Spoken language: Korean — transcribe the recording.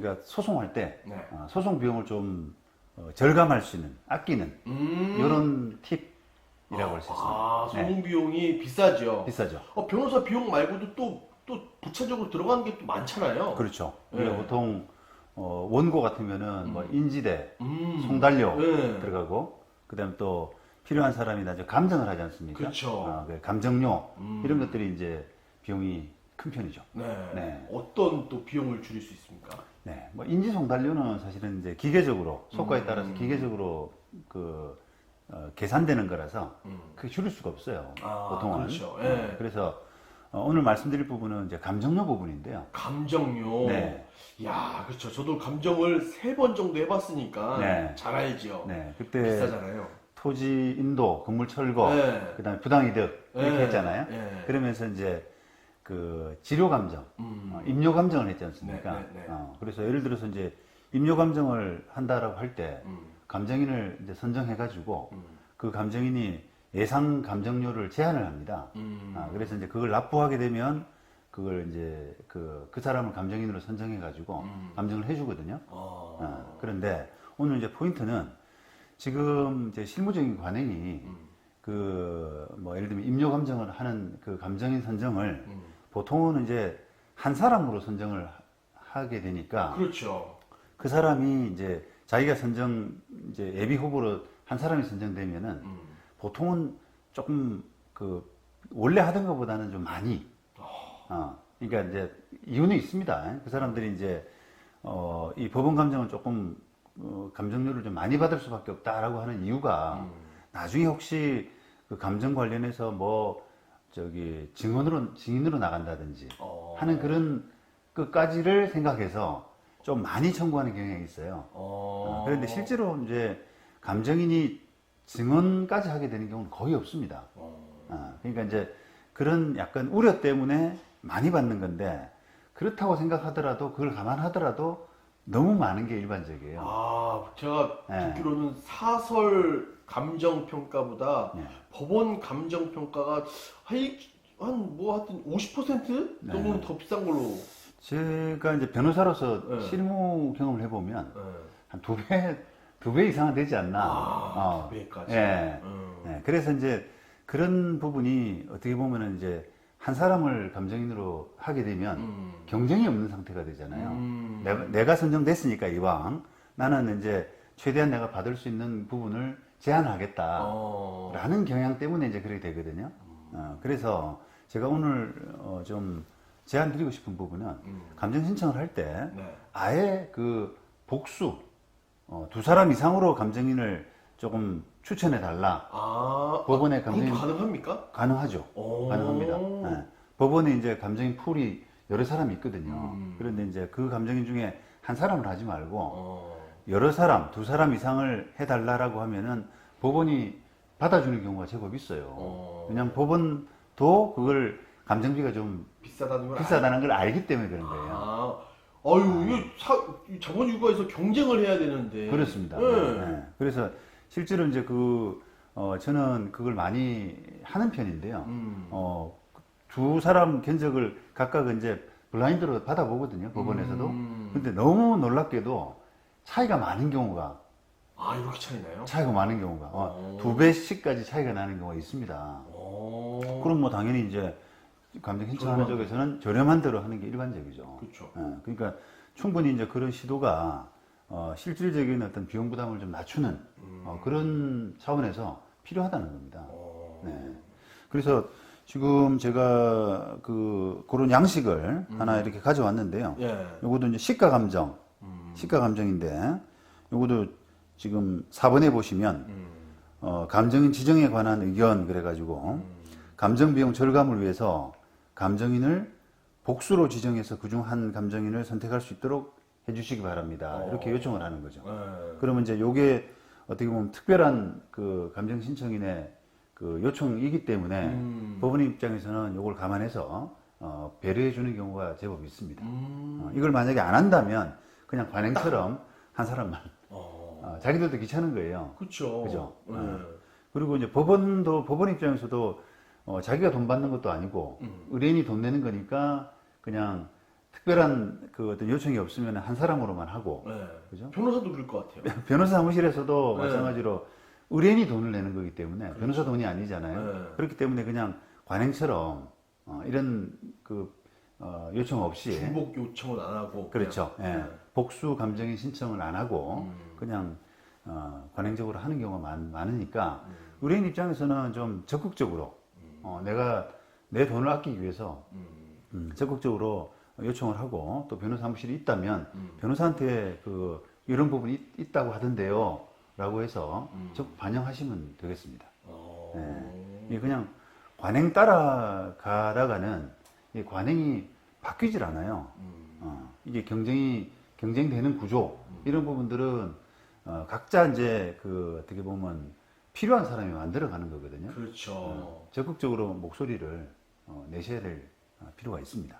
우리가 소송할 때 네. 어, 소송 비용을 좀 어, 절감할 수 있는 아끼는 음. 이런 팁이라고 할 수 있습니다. 아, 네. 소송 비용이 비싸죠. 비싸죠. 어, 변호사 비용 말고도 또, 또 부차적으로 들어가는 게 또 많잖아요. 그렇죠. 네. 우리가 보통 어, 원고 같으면은 뭐 인지대, 음. 송달료 네. 들어가고 그다음 또 필요한 사람이 나중에 감정을 하지 않습니까? 그렇죠. 아, 그 감정료 음. 이런 것들이 이제 비용이 큰 편이죠. 네. 네. 어떤 또 비용을 줄일 수 있습니까? 네, 뭐 인지 송달료는 사실은 이제 기계적으로 속과에 음. 따라서 기계적으로 그 어, 계산되는 거라서 음. 크게 줄일 수가 없어요. 아, 보통은. 그렇죠. 예. 네, 그래서 어, 오늘 말씀드릴 부분은 이제 감정료 부분인데요. 감정요. 네. 야, 그렇죠. 저도 감정을 세 번 정도 해봤으니까 네. 잘 알죠. 네, 그때 비싸잖아요. 토지 인도, 건물 철거, 네. 그다음에 부당이득 이렇게 네. 했잖아요. 네. 그러면서 이제 그 지료 감정, 음. 어, 임료 감정을 했지 않습니까? 네, 네, 네. 어, 그래서 예를 들어서 이제 임료 감정을 한다라고 할때 음. 감정인을 이제 선정해가지고 음. 그 감정인이 예상 감정료를 제한을 합니다. 음. 아, 그래서 이제 그걸 납부하게 되면 그걸 이제 그, 그 사람을 감정인으로 선정해가지고 음. 감정을 해주거든요. 어. 어, 그런데 오늘 이제 포인트는 지금 이제 실무적인 관행이 음. 그뭐 예를 들면 임료 감정을 하는 그 감정인 선정을 음. 보통은 이제 한 사람으로 선정을 하- 하게 되니까 그렇죠. 그 사람이 이제 자기가 선정 이제 예비 후보로 한 사람이 선정되면은 음. 보통은 조금 그 원래 하던 것보다는 좀 많이 어 그러니까 이제 이유는 있습니다. 그 사람들이 이제 어 이 법원 감정은 조금 어, 감정료를 좀 많이 받을 수밖에 없다라고 하는 이유가 음. 나중에 혹시 그 감정 관련해서 뭐 저기 증언으로 증인으로 나간다든지 어. 하는 그런 끝까지를 생각해서 좀 많이 청구하는 경향이 있어요. 어. 어, 그런데 실제로 이제 감정인이 증언까지 하게 되는 경우는 거의 없습니다. 어. 어, 그러니까 이제 그런 약간 우려 때문에 많이 받는 건데 그렇다고 생각하더라도 그걸 감안하더라도 너무 많은 게 일반적이에요. 아, 제가 네. 듣기로는 사설 감정 평가보다 네. 법원 감정 평가가 한뭐 하여튼 50% 네. 정도는 더 비싼 걸로. 제가 이제 변호사로서 네. 실무 경험을 해보면 네. 한두 배, 두 배 이상은 되지 않나. 아, 어. 두 배까지. 예. 음. 네, 그래서 이제 그런 부분이 어떻게 보면은 이제 한 사람을 감정인으로 하게 되면 음. 경쟁이 없는 상태가 되잖아요. 음. 내가, 내가 선정됐으니까 이왕 나는 이제 최대한 내가 받을 수 있는 부분을 제한하겠다. 어. 라는 경향 때문에 이제 그렇게 되거든요. 어, 그래서 제가 오늘 어, 좀 제안 드리고 싶은 부분은 음. 감정 신청을 할때 네. 아예 그 복수 어, 두 사람 이상으로 감정인을 조금 추천해 달라. 아, 법원에 아, 감정인 그것도 가능합니까? 가능하죠. 오. 가능합니다. 네. 법원에 이제 감정인 풀이 여러 사람이 있거든요. 음. 그런데 이제 그 감정인 중에 한 사람을 하지 말고 어. 여러 사람, 두 사람 이상을 해달라라고 하면은 법원이 받아주는 경우가 제법 있어요. 어. 왜냐하면 법원도 그걸 감정비가 좀 비싸다는 걸 비싸다는 걸 알기 때문에 그런 알... 거예요. 아. 어유, 이거 사, 이 자본 유가에서 경쟁을 해야 되는데. 그렇습니다. 네. 네. 그래서 실제로 이제 그, 어, 저는 그걸 많이 하는 편인데요. 음. 어, 두 사람 견적을 각각 이제 블라인드로 받아보거든요. 법원에서도. 음. 근데 너무 놀랍게도 차이가 많은 경우가, 아, 이렇게 차이나요? 차이가 많은 경우가, 어, 오. 두 배씩까지 차이가 나는 경우가 있습니다. 오. 그럼 뭐 당연히 이제 감정 신청하는 저렴한 쪽에서는 저렴한 대로 하는 게 일반적이죠. 그렇죠. 예, 그러니까 충분히 이제 그런 시도가 어, 실질적인 어떤 비용 부담을 좀 낮추는 음. 어, 그런 차원에서 필요하다는 겁니다. 어. 네. 그래서 지금 제가 그 그런 양식을 하나 이렇게 가져왔는데요. 예. 요것도 이제 시가 감정, 음. 시가 감정인데 요것도 지금 4번에 보시면 음. 어, 감정인 지정에 관한 의견 그래가지고 감정 비용 절감을 위해서 감정인을 복수로 지정해서 그중 한 감정인을 선택할 수 있도록 해주시기 바랍니다. 이렇게 요청을 하는 거죠. 예. 그러면 이제 요게 어떻게 보면 특별한 그 감정 신청인의 그 요청이기 때문에 음. 법원 입장에서는 요걸 감안해서 어, 배려해 주는 경우가 제법 있습니다. 음. 어, 이걸 만약에 안 한다면 그냥 관행처럼 한 사람만 어. 어, 자기들도 귀찮은 거예요. 그렇죠. 그죠? 예. 어. 그리고 이제 법원도 법원 입장에서도 어, 자기가 돈 받는 것도 아니고 음. 의뢰인이 돈 내는 거니까 그냥 특별한 그 어떤 요청이 없으면 한 사람으로만 하고 네. 그죠? 변호사도 그럴 것 같아요. 변호사 사무실에서도 네. 마찬가지로 의뢰인이 돈을 내는 거기 때문에 변호사 돈이 아니잖아요. 네. 그렇기 때문에 그냥 관행처럼 어, 이런 그 어, 요청 없이 중복 요청은 안 하고. 그렇죠. 예. 네. 복수 감정인 신청을 안 하고 음. 그냥 어, 관행적으로 하는 경우가 많, 많으니까 음. 의뢰인 입장에서는 좀 적극적으로 어, 내가 내 돈을 아끼기 위해서 음. 음, 적극적으로 요청을 하고 또 변호사 사무실이 있다면 음. 변호사한테 그 이런 부분이 있, 있다고 하던데요 라고 해서 음. 적 반영하시면 되겠습니다. 이게 그냥 관행 따라가다가는 이 관행이 바뀌질 않아요. 음. 어, 이게 경쟁이 경쟁되는 구조 이런 부분들은 어, 각자 이제 그 어떻게 보면 필요한 사람이 만들어가는 거거든요. 그렇죠. 어, 적극적으로 목소리를 어, 내셔야 될 어, 필요가 있습니다.